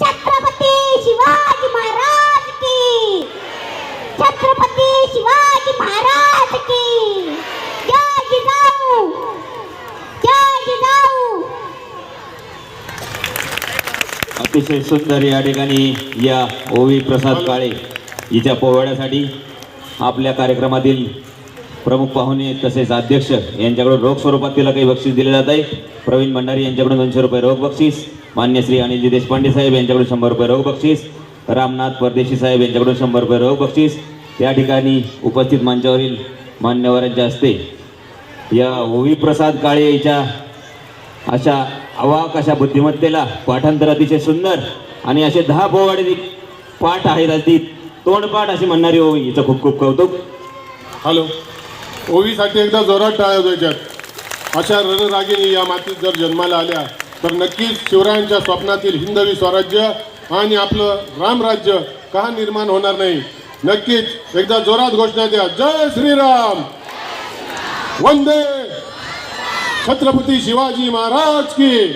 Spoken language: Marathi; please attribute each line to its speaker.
Speaker 1: छत्रपती शिवाजी महाराज की. छत्रपती शिवाजी महाराज की. जय जिजाऊ. जय जिजाऊ.
Speaker 2: अतिशय सुंदर या ठिकाणी या ओवी प्रसाद काळे हिच्या पोवाड्यासाठी आपल्या कार्यक्रमातील प्रमुख पाहुणे तसेच अध्यक्ष. यांच्याकडून रोख स्वरूपात तिला काही बक्षीस दिले जात आहे. प्रवीण भंडारी यांच्याकडून दोनशे रुपये रोख बक्षीस. मान्य श्री अनिलजी देशपांडे साहेब यांच्याकडून शंभर रुपये रोख बक्षीस. रामनाथ परदेशी साहेब यांच्याकडून शंभर रुपये रोख बक्षीस. या ठिकाणी उपस्थित मंचावरील मान्यवरांच्या हस्ते या ओवी प्रसाद काळे याच्या अशा अवाक अशा बुद्धिमत्तेला पाठांतर अतिशय सुंदर आणि असे दहा पोवाडे पाठ आहेत अगदी तोंडपाठ अशी म्हणणारी ओवी. हिचं खूप खूप कौतुक.
Speaker 3: हॅलो. ओवीसाठी एकदा जोरात टाळ्या द्यायच्यात. अशा रणरागिणी या मातीत जर जन्माला आल्या तर नक्कीच शिवरायांच्या स्वप्नातील हिंदवी स्वराज्य आणि आपलं रामराज्य का निर्माण होणार नाही? नक्कीच एकदा जोरात घोषणा द्या. जय श्रीराम! वंदे! छत्रपती शिवाजी महाराज की